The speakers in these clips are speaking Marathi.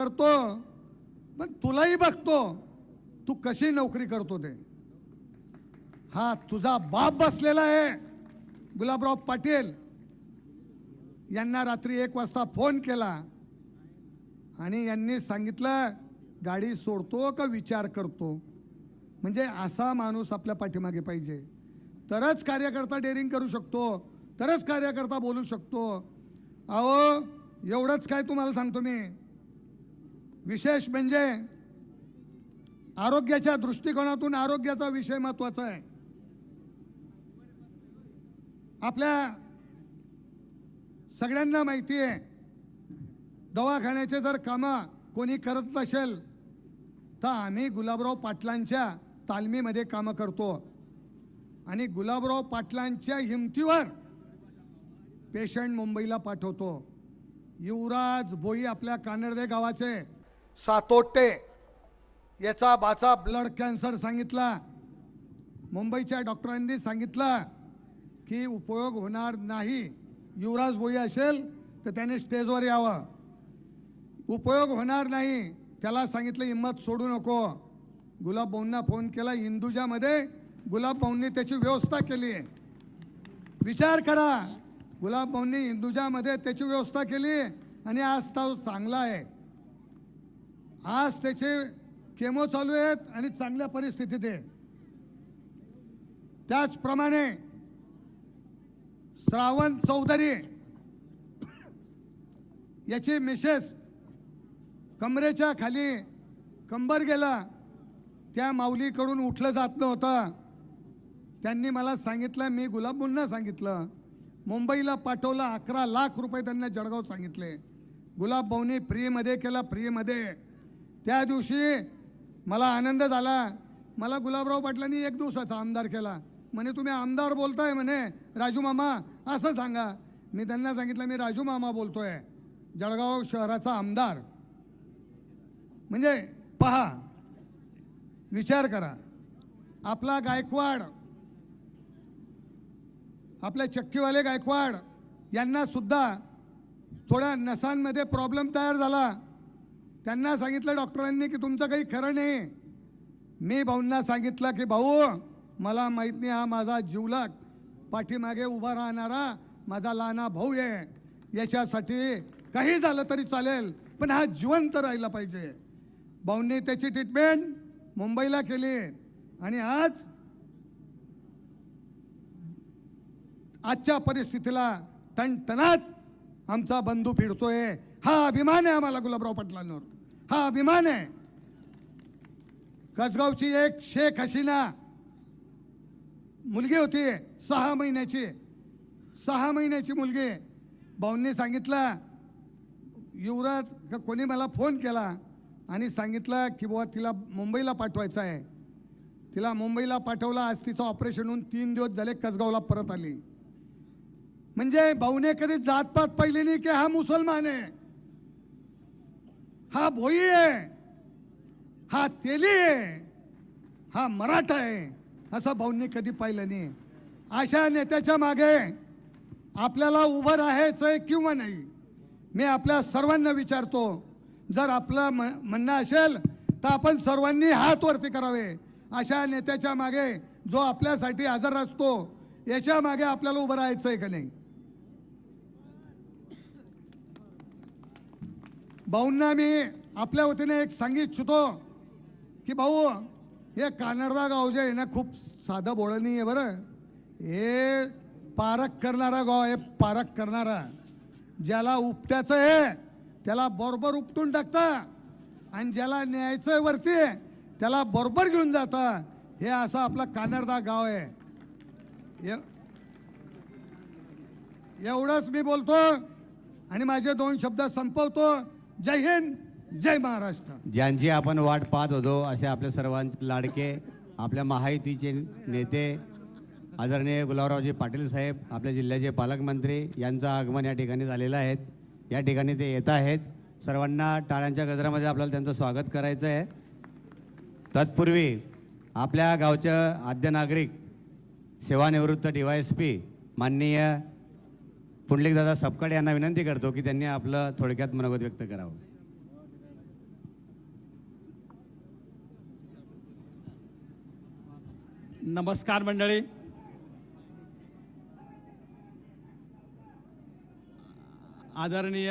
करतो पण तुलाही बघतो. तू कशी नोकरी करतो ते? हा तुझा बाप बसलेला आहे. गुलाबराव पाटील यांना रात्री एक वाजता फोन केला आणि यांनी सांगितलं गाडी सोडतो का विचार करतो? म्हणजे असा माणूस आपल्या पाठीमागे पाहिजे. तरच कार्यकर्ता डेअरिंग करू शकतो तरच कार्यकर्ता बोलू शकतो. अहो एवढंच काय तुम्हाला सांगतो मी. विशेष म्हणजे आरोग्याच्या दृष्टिकोनातून आरोग्याचा विषय महत्त्वाचा आहे. आपल्या सगळ्यांना माहिती आहे दवाखान्याचे जर कामं कोणी करत नसेल तर आम्ही गुलाबराव पाटलांच्या तालमीमध्ये कामं करतो. आणि गुलाबराव पाटलांच्या हिमतीवर पेशंट मुंबईला पाठवतो. युवराज भोई आपल्या कानडदे गावाचे सातोटे याचा बाचा ब्लड कॅन्सर सांगितला. मुंबईच्या डॉक्टरांनी सांगितलं की उपयोग होणार नाही. युवराज भोई असेल तर त्याने स्टेजवर यावं. उपयोग होणार नाही. त्याला सांगितलं हिंमत सोडू नको. गुलाबभाऊंना फोन केला हिंदुजामध्ये गुलाबभाऊंनी त्याची व्यवस्था केली आहे. विचार करा. गुलाबभाऊंनी हिंदुजामध्ये त्याची व्यवस्था केली आणि आज तो चांगला आहे. आज त्याचे केमो चालू आहेत आणि चांगल्या परिस्थितीत आहे. त्याचप्रमाणे श्रावण चौधरी याची मिसेस कमरेच्या खाली कंबर गेला. त्या माऊलीकडून उठलं जात नव्हतं. त्यांनी मला सांगितलं मी गुलाबमुलना सांगितलं. मुंबईला पाठवलं अकरा लाख रुपये त्यांना जळगाव सांगितले. गुलाबभाऊनी फ्रीमध्ये केला फ्रीमध्ये. त्या दिवशी मला आनंद झाला. मला गुलाबराव पाटलांनी एक दिवसाचा आमदार केला. म्हणे तुम्ही आमदार बोलताय म्हणे राजू मामा असं सांगा. मी त्यांना सांगितलं मी राजू मामा बोलतोय जळगाव शहराचा आमदार. म्हणजे पहा विचार करा. आपला गायकवाड आपले चक्कीवाले गायकवाड यांना सुद्धा थोड्या नसांमध्ये प्रॉब्लेम तयार झाला. त्यांना सांगितलं डॉक्टरांनी की तुमचं काही खरं नाही. मी भाऊंना सांगितलं की भाऊ मला माहीत नाही हा माझा जीवलक पाठीमागे उभा राहणारा माझा लहाना भाऊ आहे. याच्यासाठी काही झालं तरी चालेल पण हा जिवंत राहिला पाहिजे. भाऊंनी त्याची ट्रीटमेंट मुंबईला केली आणि आज आजच्या परिस्थितीला टणटणात आमचा बंधू फिरतोय. हा अभिमान आहे आम्हाला गुलाबराव पाटलांवर. हा अभिमान आहे. कसगावची एक शेख हसीना मुलगी होती सहा महिन्याची. सहा महिन्याची मुलगी. भाऊंनी सांगितलं युवराज का कोणी मला फोन केला आणि सांगितलं की बुवा तिला मुंबईला पाठवायचं आहे. तिला मुंबईला पाठवला आज तिचं ऑपरेशन होऊन तीन दिवस झाले कसगावला परत आली. म्हणजे भाऊने कधी जातपात पाहिली नाही की हा मुसलमान आहे? हा भोई आहे हा तेली आहे हा मराठा आहे असं भाऊंनी कधी पाहिलं नाही. अशा नेत्याच्या मागे आपल्याला उभं राहायचं आहे किंवा नाही मी आपल्या सर्वांना विचारतो. जर आपलं म म्हणणं असेल तर आपण सर्वांनी हात वरती करावे. अशा नेत्याच्या मागे जो आपल्यासाठी हजर असतो याच्या मागे आपल्याला उभं राहायचं आहे का नाही? भाऊंना मी आपल्या वतीने एक सांगित इच्छितो की भाऊ हे कानडदा गाव जे आहे ना खूप साधं बोळं नाही आहे बरं. हे पारख करणारा गाव आहे पारख करणारा. ज्याला उपट्याचं आहे त्याला बरोबर उपटून टाकतं. आणि ज्याला न्यायचं आहे वरती त्याला बरोबर घेऊन जातं. हे असं आपलं कानडदा गाव आहे. एवढंच मी बोलतो. आणि माझे दोन शब्द संपवतो. जय हिंद जय महाराष्ट्र. ज्यांची आपण वाट पाहत होतो असे आपल्या सर्वांचे लाडके आपल्या महायुतीचे नेते आदरणीय गुलाबरावजी पाटील साहेब आपल्या जिल्ह्याचे पालकमंत्री यांचं आगमन या ठिकाणी झालेलं आहे. या ठिकाणी ते येत आहेत. सर्वांना टाळ्यांच्या गजरामध्ये आपल्याला त्यांचं स्वागत करायचं आहे. तत्पूर्वी आपल्या गावचं आद्य नागरिक सेवानिवृत्त डी वाय एस पी माननीय पुंडलिकदादा सपकाळ यांना विनंती करतो की त्यांनी आपलं थोडक्यात मनोगत व्यक्त करावं. नमस्कार मंडळी. आदरणीय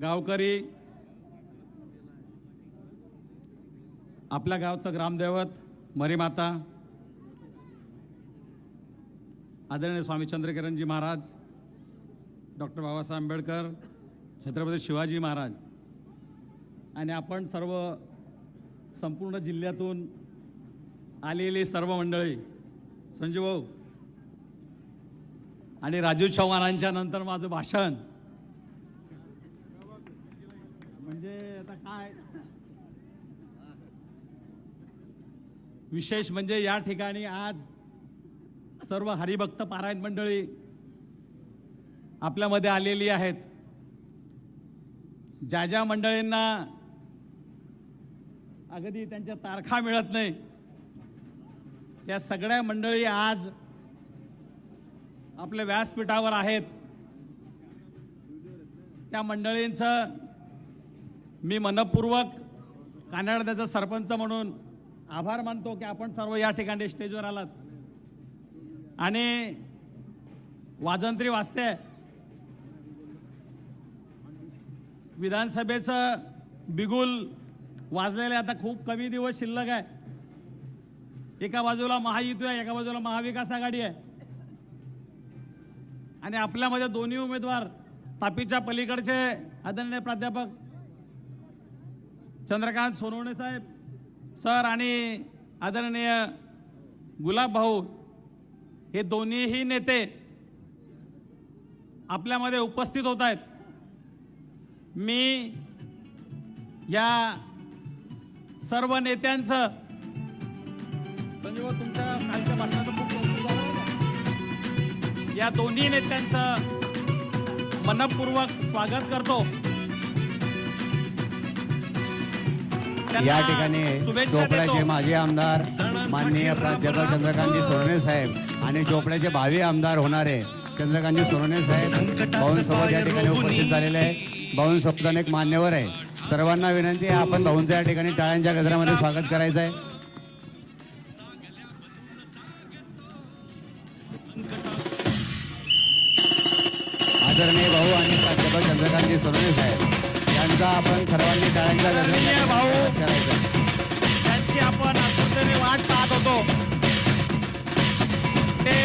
गावकरी आपल्या गावचं ग्रामदैवत मरीमाता आदरणीय स्वामी चंद्रकिरणजी महाराज डॉक्टर बाबासाहेब आंबेडकर छत्रपती शिवाजी महाराज. आणि आपण सर्व संपूर्ण जिल्ह्यातून आलेली सर्व मंडळी संजू भाऊ आणि राजू चव्हाणांच्या नंतर माझं भाषण. म्हणजे आता काय? विशेष म्हणजे या ठिकाणी आज सर्व हरिभक्त पारायण मंडळी आपल्यामध्ये आलेली आहेत. ज्या ज्या मंडळींना अगदी त्यांच्या तारखा मिळत नाही त्या सगळ्या मंडळी आज आपल्या व्यासपीठावर आहेत. त्या मंडळींचं मी मनपूर्वक कानड्याचा सरपंच म्हणून आभार मानतो की आपण सर्व या ठिकाणी स्टेजवर आलात. आणि वाजंत्री वाजते. विधानसभेचं बिगुल वाजलेले आता खूप कमी दिवस शिल्लक आहे. एका बाजूला महायुती आहे एका बाजूला महाविकास आघाडी आहे. आणि आपल्यामध्ये दोन्ही उमेदवार तापीच्या पलीकडचे आदरणीय प्राध्यापक चंद्रकांत सोनवणे साहेब सर आणि आदरणीय गुलाब भाऊ हे दोन्हीही नेते आपल्यामध्ये उपस्थित होत आहेत. मी या सर्व नेत्यांचं संजय भाऊ, तुमच्या कालच्या भाषणाचं खूप कौतुक? या दोन्ही नेत्यांचं मनपूर्वक स्वागत करतो या ठिकाणी शुभेच्छा चोपड्याचे. माजी आमदार माननीय प्राध्यापक चंद्रकांतजी सोनवणे साहेब आणि चोपड्याचे भावी आमदार होणारे चंद्रकांतजी सोनवणे साहेब भाऊंसोबत या ठिकाणी उपस्थित झालेले आहे भाऊंसोबत अनेक मान्यवर आहे सर्वांना विनंती आहे आपण भाऊंचं या ठिकाणी टाळ्यांच्या गजरामध्ये स्वागत करायचं आहे आदरणीय भाऊ आणि प्राध्यापक चंद्रकांतजी सोनवणे साहेब यांचा आपण सर्वांनी टाळ्यांच्या आदरणीय भाऊ. गजरामध्ये करायचं आहे. त्यांची आपण वाट पाहत होतो ते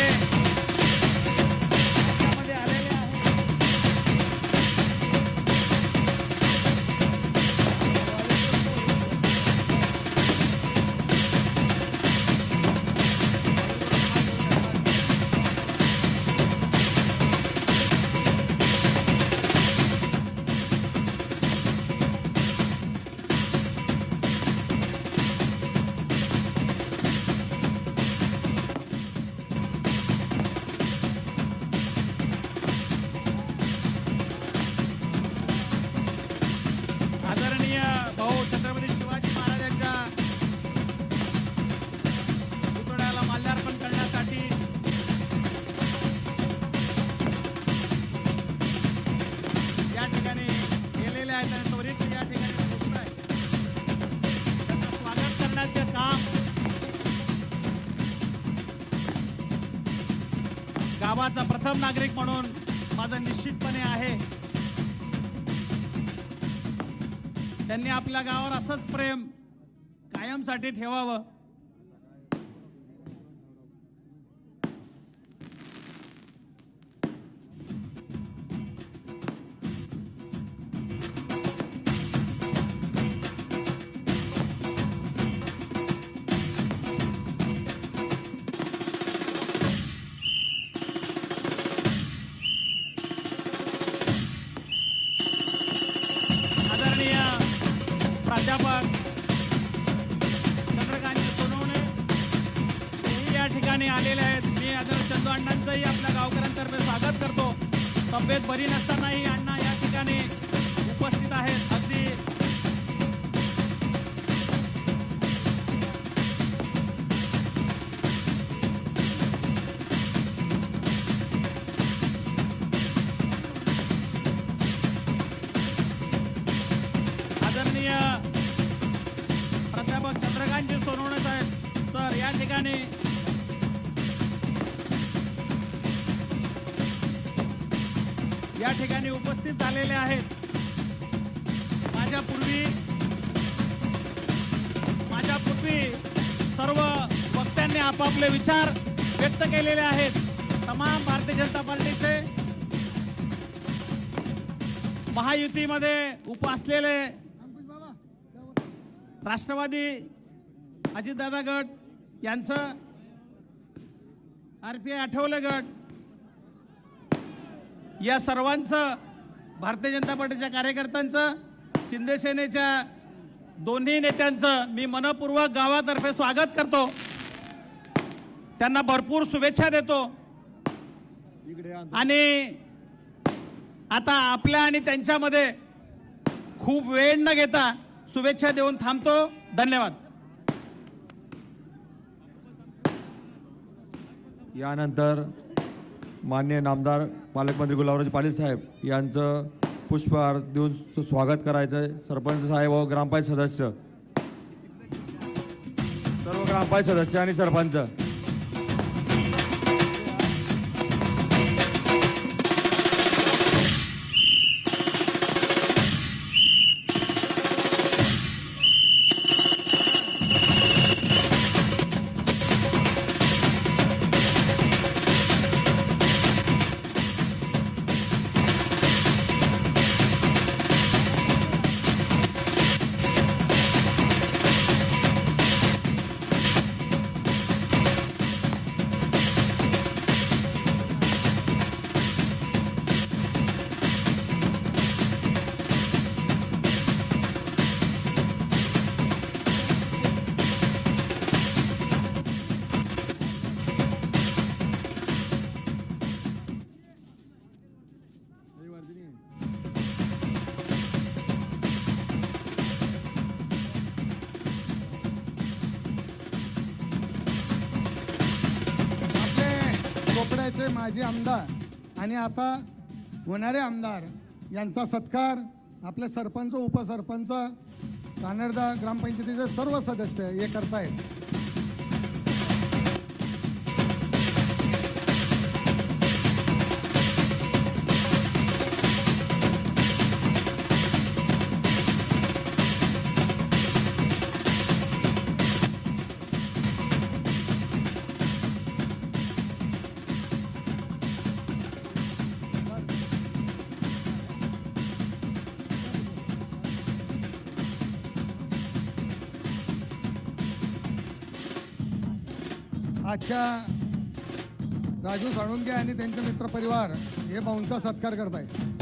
उत्तम नागरिक म्हणून माझं निश्चितपणे आहे. त्यांनी आपल्या गावावर असंच प्रेम कायमसाठी ठेवावं. तब्येत बरी नसतानाही अण्णा या ठिकाणी उपस्थित आहेत. उपस्थित झालेले आहेत. माझ्या पूर्वी माझ्या सर्व वक्त्यांनी आपापले विचार व्यक्त केलेले आहेत. तमाम भारतीय जनता पार्टीचे महायुतीमध्ये उप असलेले राष्ट्रवादी अजितदादा गट यांचं आर पी आय आठवले गट या सर्वांचं भारतीय जनता पार्टीच्या कार्यकर्त्यांचं शिंदे सेनेच्या दोन्ही नेत्यांचं मी मनपूर्वक गावातर्फे स्वागत करतो. त्यांना भरपूर शुभेच्छा देतो. आणि आता आपल्या आणि त्यांच्यामध्ये खूप वेळ न घेता शुभेच्छा देऊन थांबतो. धन्यवाद. यानंतर मान्य नामदार पालकमंत्री गुलाबराज पाटील साहेब यांचं पुष्पहार देऊन स्वागत करायचं आहे सरपंच साहेब व ग्रामपंचायत सदस्य. सर्व ग्रामपंचायत सदस्य आणि सरपंच. आपले माजी आमदार आणि आता होणारे आमदार यांचा सत्कार आपले सरपंच उपसरपंच कानडदा ग्रामपंचायतीचे सर्व सदस्य हे करतायत. आजच्या राजू साळुंके आणि त्यांचे मित्रपरिवार हे भाऊंचा सत्कार करत आहेत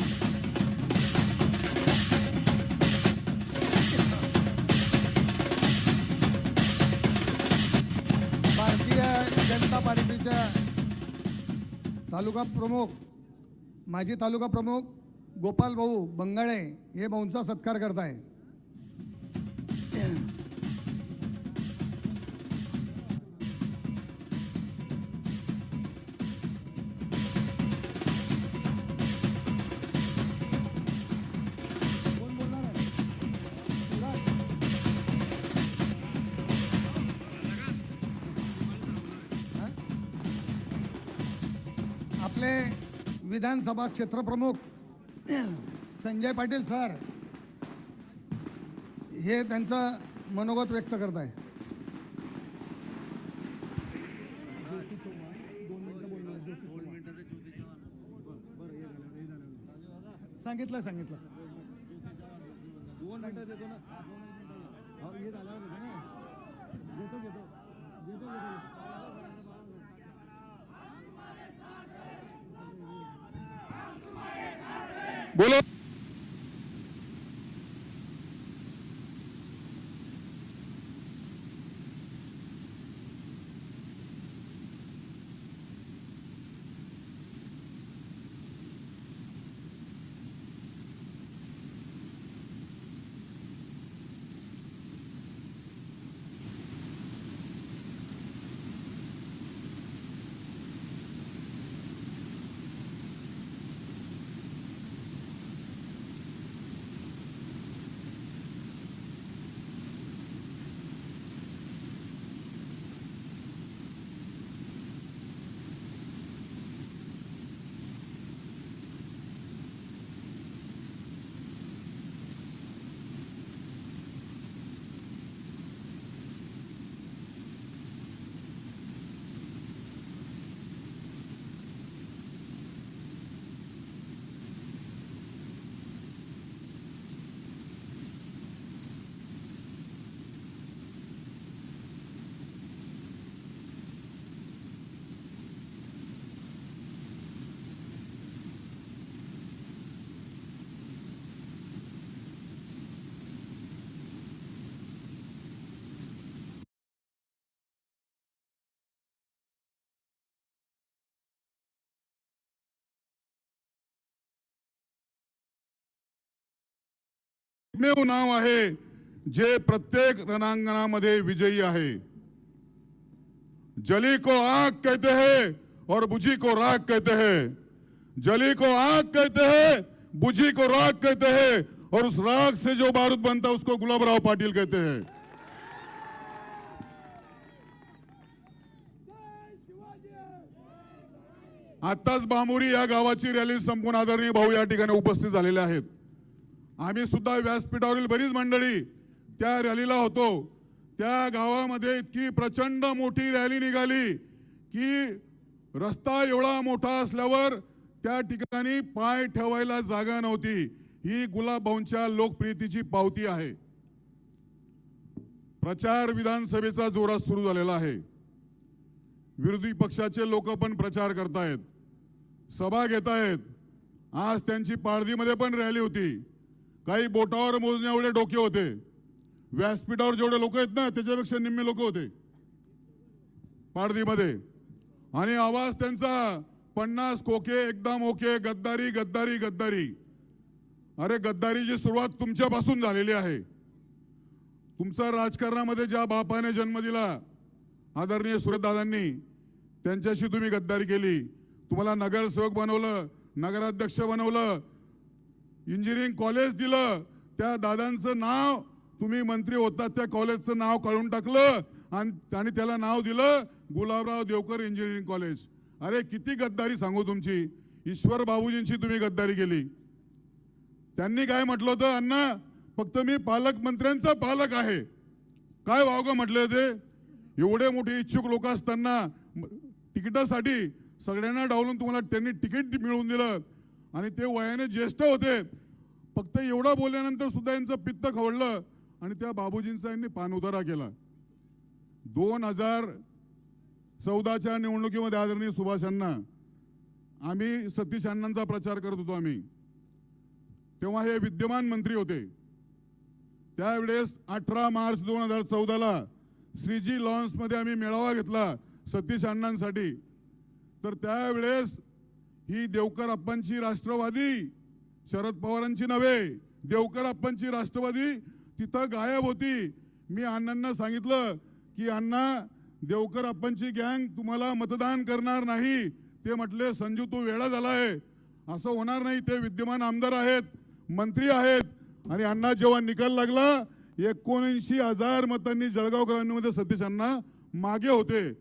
भारतीय जनता पार्टीच्या तालुका प्रमुख माजी तालुका प्रमुख गोपाल भाऊ बंगाळे हे भाऊंचा सत्कार करत आहे आपले विधानसभा क्षेत्रप्रमुख संजय पाटील सर हे त्यांचं मनोगत व्यक्त करत आहे. सांगितलं सांगितलं. दोन मिनटं देतो ना. घेतो घेतो बोलो एकमेव नाव आहे जे प्रत्येक रणांगणामध्ये विजयी आहे. जली को आग कहते हैं और बुझी को राग कहते हैं. जली को आग कहते हैं बुझी को राग कहते हैं और उस राग से जो बारूद बनता है उसको गुलाबराव पाटिल कहते हैं. आताच बामुरी या गावाची रॅली संपून आदरणीय भाऊ या ठिकाणी उपस्थित झालेले आहेत. आम्ही सुद्धा व्यासपीठावरील बरीच मंडळी त्या रॅलीला होतो. त्या गावामध्ये इतकी प्रचंड मोठी रॅली निघाली की रस्ता एवढा मोठा असल्यावर त्या ठिकाणी पाय ठेवायला जागा नव्हती. ही गुलाबभाऊंच्या लोकप्रियतेची पावती आहे. प्रचार विधानसभेचा जोरात सुरू झालेला आहे. विरोधी पक्षाचे लोक पण प्रचार करतायत. सभा घेतायत. आज त्यांची पाळदीमध्ये पण रॅली होती. काही बोटावर मोजण्या एवढे डोके होते. व्यासपीठावर जेवढे लोक आहेत ना त्याच्यापेक्षा निम्मे लोक होते. पाळदीमध्ये आणि आवाज त्यांचा पन्नास कोके एकदम ओके गद्दारी गद्दारी गद्दारी. अरे गद्दारीची सुरुवात तुमच्यापासून झालेली आहे. तुमचा राजकारणामध्ये ज्या बापाने जन्म दिला आदरणीय सुरतदादांनी त्यांच्याशी तुम्ही गद्दारी केली. तुम्हाला नगरसेवक बनवलं नगराध्यक्ष बनवलं इंजिनिअरिंग कॉलेज दिलं. त्या दादांचं नाव तुम्ही मंत्री होतात त्या कॉलेजचं नाव काढून टाकलं आणि आणि त्याला नाव दिलं गुलाबराव देवकर इंजिनिअरिंग कॉलेज. अरे किती गद्दारी सांगू तुमची. ईश्वर बाबूजींची तुम्ही गद्दारी केली. त्यांनी काय म्हटलं होतं अण्णा फक्त मी पालकमंत्र्यांचा पालक आहे. काय वावगं म्हटले ते? एवढे मोठे इच्छुक लोक असताना तिकिटासाठी सगळ्यांना डावलून तुम्हाला त्यांनी तिकीट मिळवून दिलं. आणि ते वयाने ज्येष्ठ होते. फक्त एवढा बोलल्यानंतर सुद्धा यांचं पित्त खवळलं आणि त्या बाबूजींचा यांनी पानउतारा केला. दोन हजार चौदाच्या निवडणुकीमध्ये आदरणीय सुभाष आम्ही सतीश अण्णांचा प्रचार करत होतो आम्ही. तेव्हा हे विद्यमान मंत्री होते. त्यावेळेस अठरा मार्च दोन हजार चौदाला श्रीजी लॉन्समध्ये आम्ही मेळावा घेतला सतीश अण्णांसाठी. तर त्यावेळेस ही देवकर अप्पांची राष्ट्रवादी. शरद पवारांची नव्हे. देवकर अप्पांची राष्ट्रवादी. तिथं गायब होती. मी अण्णांना सांगितलं की अण्णा देवकर अप्पांची गँग तुम्हाला मतदान करणार नाही. ते म्हटले संजू तू वेळा झालाय. असं होणार नाही. ते विद्यमान आमदार आहेत मंत्री आहेत. आणि अण्णा जेव्हा निकाल लागला एकोणऐंशी हजार मतांनी जळगावकरांमध्ये सतीश अण्णा मागे होते.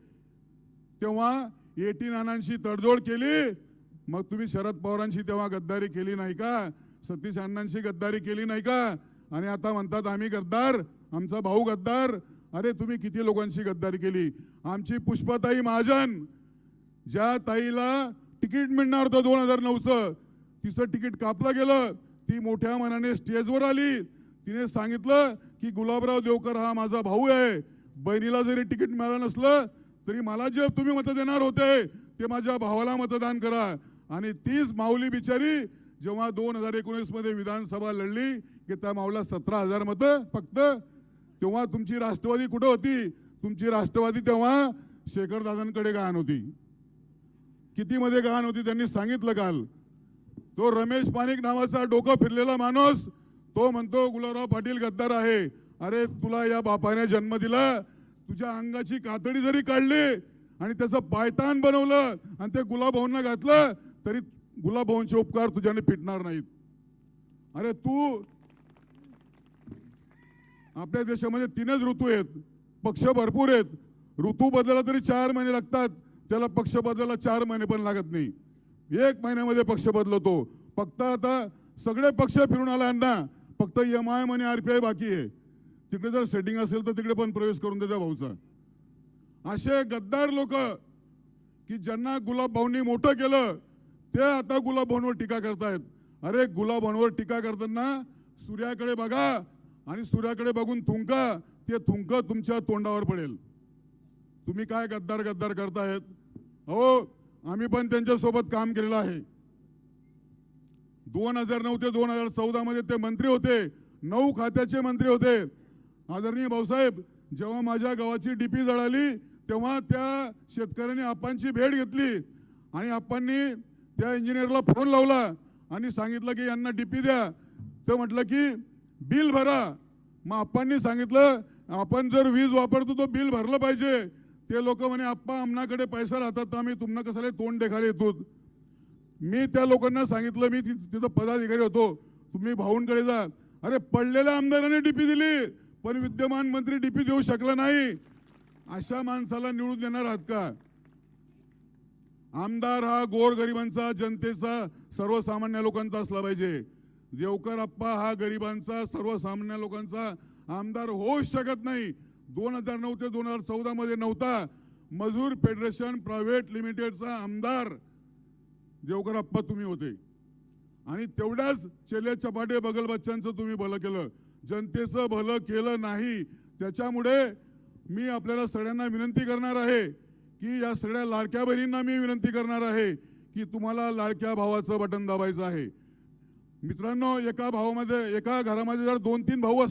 तेव्हा एटी नानांशी तडजोड केली. मग तुम्ही शरद पवारांशी तेव्हा गद्दारी केली नाही का? सतीश अण्णांशी गद्दारी केली नाही का? आणि आता म्हणतात आम्ही गद्दार आमचा भाऊ गद्दार. अरे तुम्ही किती लोकांशी गद्दारी केली? आमची पुष्पाताई महाजन ज्या ताईला तिकीट मिळणार होतं दोन हजार नऊचं तिचं तिकीट कापलं गेलं. ती मोठ्या मनाने स्टेजवर आली. तिने सांगितलं की गुलाबराव देवकर हा माझा भाऊ आहे. बहिणीला जरी तिकीट मिळालं नसलं तरी मला जे तुम्ही मत देणार होते ते माझ्या भावाला मतदान करा. आणि तीच माऊली बिचारी जेव्हा दोन हजार एकोणीसमध्ये विधानसभा लढली की त्या माऊला सतरा हजार मतं फक्त तेव्हा तुमची राष्ट्रवादी कुठं होती? तुमची राष्ट्रवादी तेव्हा शेखर दादांकडे गहाण होती. किती मध्ये गहाण होती त्यांनी सांगितलं काल? तो रमेश पानिक नावाचा डोकं फिरलेला माणूस तो म्हणतो गुलाबराव पाटील गद्दार आहे. अरे तुला या बापाने जन्म दिला. तुझ्या अंगाची कातडी जरी काढली आणि त्याचं पायतान बनवलं आणि ते गुलाबभाऊंना घातलं तरी गुलाबभाऊंचे उपकार तुझ्याने फिटणार नाहीत. अरे तू आपल्या देशामध्ये तीनच ऋतू आहेत. पक्ष भरपूर आहेत. ऋतू बदलायला तरी चार महिने लागतात. त्याला पक्ष बदलायला चार महिने पण लागत नाही. एक महिन्यामध्ये पक्ष बदलतो. फक्त आता सगळे पक्ष फिरून आला अण्णा फक्त एम आय आणि आय बाकी आहे. तिकडे जर सेटिंग असेल तर तिकडे पण प्रवेश करून देता भाऊचा. असे गद्दार लोक की ज्यांना गुलाब भाऊंनी मोठं केलं ते आता गुलाबांवर टीका करतायत. अरे गुलाब टीका करताना सूर्याकडे बघा आणि सूर्याकडे बघून थुंका ते थुंक तुमच्या तोंडावर पडेल. तुम्ही काय गद्दार गद्दार करतायत? हो आम्ही पण त्यांच्यासोबत काम केलेलं आहे. दोन हजार नऊ ते दोन हजार चौदा मध्ये ते मंत्री होते. नऊ खात्याचे मंत्री होते. आदरणीय भाऊसाहेब जेव्हा माझ्या गावाची डीपी जळाली तेव्हा त्या शेतकऱ्यांनी आप्पांची भेट घेतली आणि आप्पांनी त्या इंजिनियरला फोन लावला आणि सांगितलं की यांना डीपी द्या. तर म्हटलं की बिल भरा. मग आप्पांनी सांगितलं आपण जर वीज वापरतो तो बिल भरलं पाहिजे. ते लोक म्हणे आप्पा आमनाकडे पैसा राहतात तर आम्ही तुम्हाला कसाला तोंड देखायला येतो मी त्या लोकांना सांगितलं मी तिथं पदाधिकारी होतो. तुम्ही भाऊंकडे जा. अरे पडलेल्या आमदाराने डीपी दिली पण विद्यमान मंत्री डीपी देऊ शकला नाही. अशा माणसाला निवडून देणार आहात का? आमदार हा गोरगरिबांचा जनतेचा सर्वसामान्य लोकांचा असला पाहिजे. देवकर अप्पा हा गरिबांचा सर्वसामान्य लोकांचा आमदार होऊच शकत नाही. दोन हजार नऊ ते दोन हजार चौदामध्ये नव्हता. मजूर फेडरेशन प्रायव्हेट लिमिटेडचा आमदार देवकर अप्पा तुम्ही होते. आणि तेवढ्याच चेले चपाटे बगल बच्चांचं तुम्ही भलं केलं. जनतेचं भलं केलं नाही. त्याच्यामुळे मी आपल्याला सगळ्यांना विनंती करणार आहे की या सगळ्या लाडक्या बहिणींना मी विनंती करणार आहे की तुम्हाला लाडक्या भावाचं बटन दाबायचं आहे. मित्रांनो एका भावामध्ये एका घरामध्ये जर दोन तीन भाऊ असले